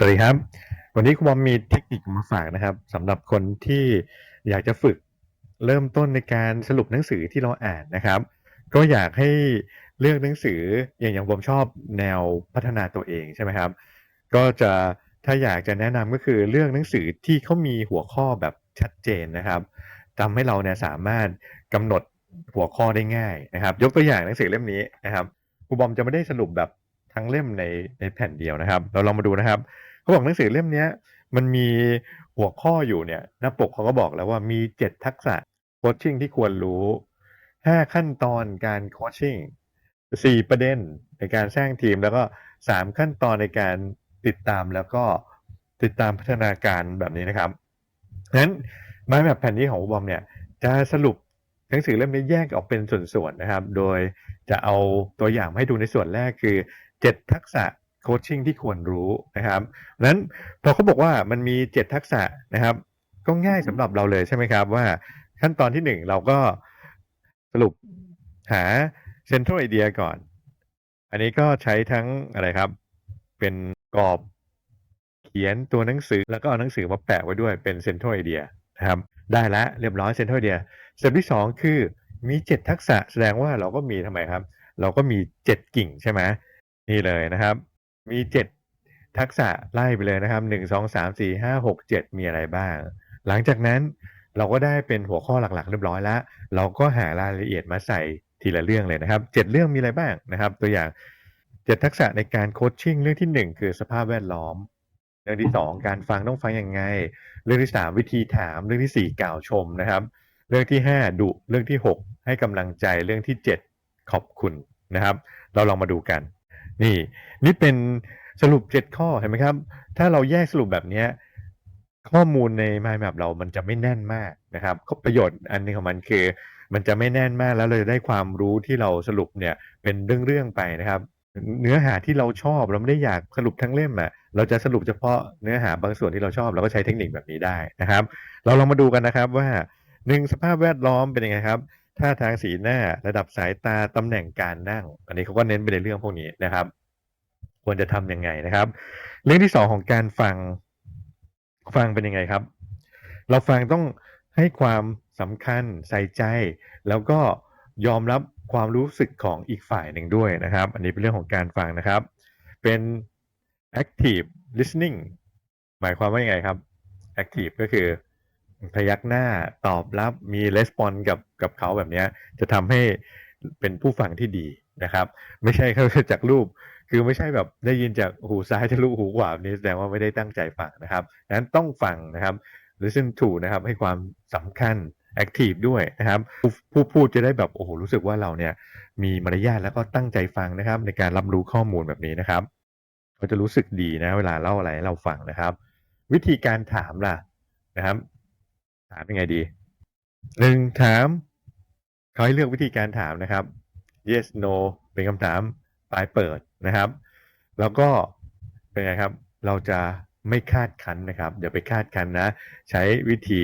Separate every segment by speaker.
Speaker 1: สวัสดีครับ วันนี้คุณบอมมีเทคนิคมาฝากนะครับสำหรับคนที่อยากจะฝึกเริ่มต้นในการสรุปหนังสือที่เราอ่านนะครับ ก็อยากให้เลือกหนังสืออย่างอย่างผมชอบแนวพัฒนาตัวเองใช่ไหมครับ ก็จะถ้าอยากจะแนะนำก็คือเลือกหนังสือที่เขามีหัวข้อแบบชัดเจนนะครับทำให้เราเนี่ยสามารถกำหนดหัวข้อได้ง่ายนะครับ ยกตัวอย่างหนังสือเล่มนี้นะครับครูบอมจะไม่ได้สรุปแบบ ทั้งเล่มในในแผ่นเดียวนะครับ เราลองมาดูนะครับเขาบอกหนังสือเล่มเนี้ยมันมีหัวข้ออยู่เนี่ยหน้าปกเขาก็บอกแล้วว่ามี7ทักษะโคชชิ่งที่ควรรู้5ขั้นตอนการโคชชิ่ง4ประเด็นในการสร้างทีมแล้วก็3ขั้นตอนในการติดตามแล้วก็ติดตามพัฒนาการแบบนี้นะครับงั้นไม้แบบแผ่นนี้ของบอมเนี่ยจะสรุปหนังสือเล่มนี้แยกออกเป็นส่วนๆนะครับ โดยจะเอาตัวอย่างให้ดูในส่วนแรกคือ 7 ทักษะโคชชิ่งที่ควรรู้นะครับนั้นพอเขาบอกว่ามันมี 7 ทักษะนะครับ ก็ง่ายสำหรับเราเลยใช่ไหมครับ ว่าขั้นตอนที่ 1 เราก็สรุปหาเซนทรัลไอเดียก่อน อันนี้ก็ใช้ทั้งอะไรครับ เป็นกรอบเขียนตัวหนังสือแล้วก็เอาหนังสือมาแปะไว้ด้วยเป็นเซนทรัลไอเดียนะครับได้แล้วเรียบร้อยเซนทรัลไอเดียสเต็ปที่ 2 คือมี 7 ทักษะแสดงว่าเราก็มีทำไมครับ เราก็มี 7 กิ่งใช่ไหม นี่เลยนะครับ มี7ทักษะไล่ไปเลยนะครับ1 2 3 4 5 6 7มีอะไรบ้าง หลังจากนั้นเราก็ได้เป็นหัวข้อหลักๆ เรียบร้อยแล้ว เราก็หารายละเอียดมาใส่ทีละเรื่องเลยนะครับ7เรื่องมีอะไรบ้างนะครับ ตัวอย่าง7ทักษะในการโคชชิ่งเรื่องที่1คือสภาพแวดล้อม เรื่องที่2การฟังต้องฟังยังไง เรื่องที่3วิธีถาม เรื่องที่4กล่าวชมนะครับ เรื่องที่5ดุเรื่องที่6ให้กำลังใจเรื่องที่7ขอบคุณนะครับ เราลองมาดูกัน นี่ นี่เป็นสรุป7ข้อเห็นไหมครับ ถ้าเราแยกสรุปแบบเนี้ยข้อมูลใน Mind Map เรามันจะไม่แน่นมากนะครับประโยชน์อันหนึงของมันคือ มันจะไม่แน่นมากแล้วเราจะได้ความรู้ที่เราสรุปเนี่ยเป็นเรื่องๆไปนะครับ เนื้อหาที่เราชอบเราไม่ได้อยากสรุปทั้งเล่มอะเราจะสรุปเฉพาะเนื้อหาบางส่วนที่เราชอบเราก็ใช้เทคนิคแบบนี้ได้นะครับ เราลองมาดูกันนะครับว่าหนึ่งสภาพแวดล้อมเป็นยังไงครับ ท่าทางสีหน้าระดับสายตาตำแหน่งการนั่ง อันนี้เขาก็เน้นไปในเรื่องพวกนี้นะครับ ควรจะทำยังไงนะครับ เรื่องที่สองของการฟังฟังเป็นยังไงครับ เราฟังต้องให้ความสำคัญใส่ใจ แล้วก็ยอมรับความรู้สึกของอีกฝ่ายหนึ่งด้วยนะครับ อันนี้เป็นเรื่องของการฟังนะครับ เป็น active listening หมายความว่ายังไงครับ active ก็คือ พยักหน้าตอบรับมี response กับกับเขาแบบนี้จะทำให้เป็นผู้ฟังที่ดีนะครับ ไม่ใช่แค่จากรูป คือไม่ใช่แบบได้ยินจากหูซ้ายทะลุหูขวาแบบนี้แสดงว่าไม่ได้ตั้งใจฟังนะครับดังนั้นต้องฟังนะครับ listen to นะครับ ให้ความสำคัญ active ด้วยนะครับผู้ผู้พูดจะได้แบบโอ้โหรู้สึกว่าเราเนี่ย มีมารยาทแล้วก็ตั้งใจฟังนะครับ ในการรับรู้ข้อมูลแบบนี้นะครับเขาจะรู้สึกดีนะ เวลาเล่าอะไรให้เราฟังนะครับ วิธีการถามล่ะนะครับ ถามยังไงดีหนึ่งถามเขาให้เลือกวิธีการถามนะครับ yes no เป็นคำถามปลายเปิดนะครับ แล้วก็เป็นไงครับ เราจะไม่คาดคั้นนะครับอย่าไปคาดคั้นนะ ใช้วิธี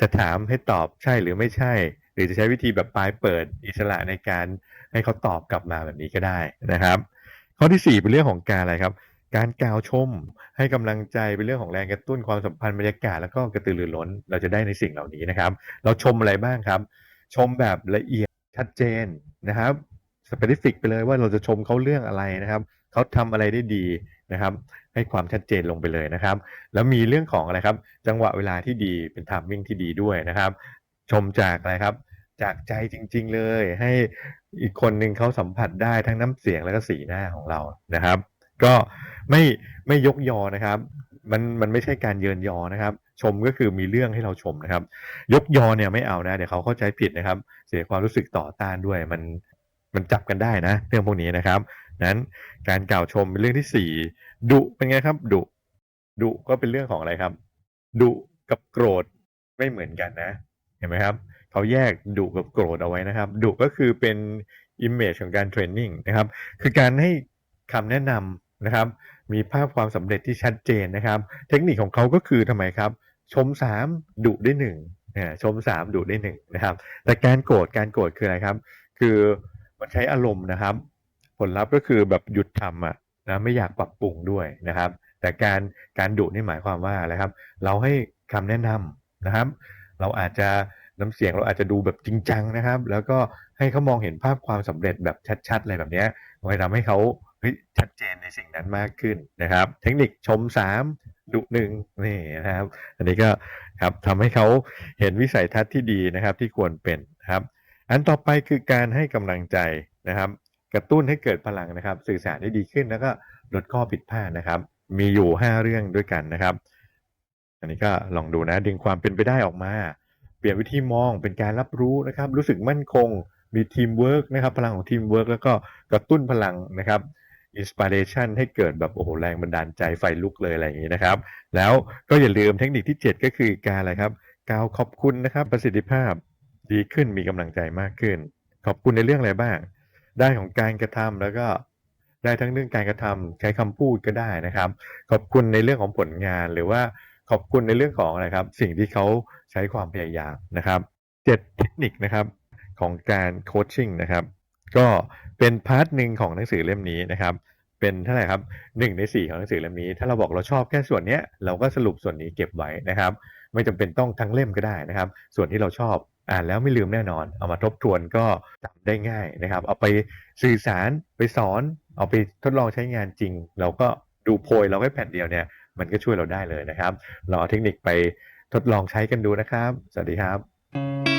Speaker 1: จะถามให้ตอบใช่หรือไม่ใช่ หรือจะใช้วิธีแบบปลายเปิดอิสระในการให้เขาตอบกลับมาแบบนี้ก็ได้นะครับ ข้อที่สี่เป็นเรื่องของการอะไรครับ การกล่าวชมให้กำลังใจเป็นเรื่องของแรงกระตุ้นความสัมพันธ์บรรยากาศแล้วก็กระตือรือร้น เราจะได้ในสิ่งเหล่านี้นะครับ เราชมอะไรบ้างครับ ชมแบบละเอียดชัดเจนนะครับสเปซิฟิกไปเลยว่าเราจะชมเขาเรื่องอะไรนะครับเขาทำอะไรได้ดีนะครับ ให้ความชัดเจนลงไปเลยนะครับ แล้วมีเรื่องของอะไรครับ จังหวะเวลาที่ดีเป็นทามมิ่งที่ดีด้วยนะครับ ชมจากอะไรครับ จากใจจริง ๆ เลย ให้อีกคนหนึ่งเขาสัมผัสได้ทั้งน้ำเสียงแล้วก็สีหน้าของเรานะครับ ก็ไม่ไม่ยกยอนะครับ มันมันไม่ใช่การเยินยอนะครับ ชมก็คือมีเรื่องให้เราชมนะครับ ยกยอเนี่ยไม่เอานะเดี๋ยวเขาเข้าใจผิดนะครับ เสียความรู้สึกต่อต้านด้วยมันมันจับกันได้นะ เรื่องพวกนี้นะครับ นั้นการกล่าวชมเป็นเรื่องที่สี่ดุเป็นไงครับดุดุก็เป็นเรื่องของอะไรครับดุกับโกรธไม่เหมือนกันนะ เห็นไหมครับเขาแยกดุกับโกรธเอาไว้นะครับดุก็คือเป็น image ของการเทรนนิ่งนะครับ คือการให้คำแนะนำ นะครับ มีภาพความสำเร็จที่ชัดเจนนะครับ เทคนิคของเขาก็คือทำไมครับ ชมสามดุได้หนึ่งชมสามดุได้หนึ่งนะครับ แต่การโกรธการโกรธคืออะไรครับ คือมันใช้อารมณ์นะครับ ผลลัพธ์ก็คือแบบหยุดทำอะนะไม่อยากปรับปรุงด้วยนะครับ แต่การการดุนี่หมายความว่าอะไรครับ เราให้คำแนะนำนะครับ เราอาจจะน้ำเสียงเราอาจจะดูแบบจริงจังนะครับ แล้วก็ให้เขามองเห็นภาพความสำเร็จแบบชัดๆอะไรแบบเนี้ยมันทำให้เขา ชัดเจนในสิ่งนั้นมากขึ้นนะครับ เทคนิคชมสามดุหนึ่งนี่นะครับ อันนี้ก็ครับทำให้เขาเห็นวิสัยทัศน์ที่ดีนะครับที่ควรเป็นครับ อันต่อไปคือการให้กำลังใจนะครับ กระตุ้นให้เกิดพลังนะครับ สื่อสารได้ดีขึ้นแล้วก็ลดข้อผิดพลาดนะครับ มีอยู่ 5 เรื่องด้วยกันนะครับ อันนี้ก็ลองดูนะดึงความเป็นไปได้ออกมา เปลี่ยนวิธีมองเป็นการรับรู้นะครับ รู้สึกมั่นคง มีทีมเวิร์กนะครับ พลังของทีมเวิร์กแล้วก็กระตุ้นพลังนะครับ อินสปิเรชันให้เกิดแบบโอ้โหแรงบันดาลใจไฟลุกเลยอะไรอย่างนี้นะครับ แล้วก็อย่าลืมเทคนิคที่ 7 ก็คือการอะไรครับกล่าวขอบคุณนะครับประสิทธิภาพดีขึ้นมีกำลังใจมากขึ้น ขอบคุณในเรื่องอะไรบ้าง ได้ของการกระทำแล้วก็ได้ทั้งเรื่องการกระทำใช้คำพูดก็ได้นะครับ ขอบคุณในเรื่องของผลงานหรือว่าขอบคุณในเรื่องของอะไรครับ สิ่งที่เขาใช้ความพยายามนะครับเจ็ดเทคนิคนะครับของการโคชชิ่งนะครับ ก็เป็นพาร์ทหนึ่งของหนังสือเล่มนี้นะครับ เป็นเท่าไหร่ครับหนึ่งในสี่ของหนังสือเล่มนี้ ถ้าเราบอกเราชอบแค่ส่วนเนี้ยเราก็สรุปส่วนนี้เก็บไว้นะครับ ไม่จำเป็นต้องทั้งเล่มก็ได้นะครับ ส่วนที่เราชอบอ่านแล้วไม่ลืมแน่นอน เอามาทบทวนก็จำได้ง่ายนะครับ เอาไปสื่อสารไปสอน เอาไปทดลองใช้งานจริง เราก็ดูโพยเราแค่แผ่นเดียวเนี่ยมันก็ช่วยเราได้เลยนะครับลอเอาเทคนิคไปทดลองใช้กันดูนะครับ สวัสดีครับ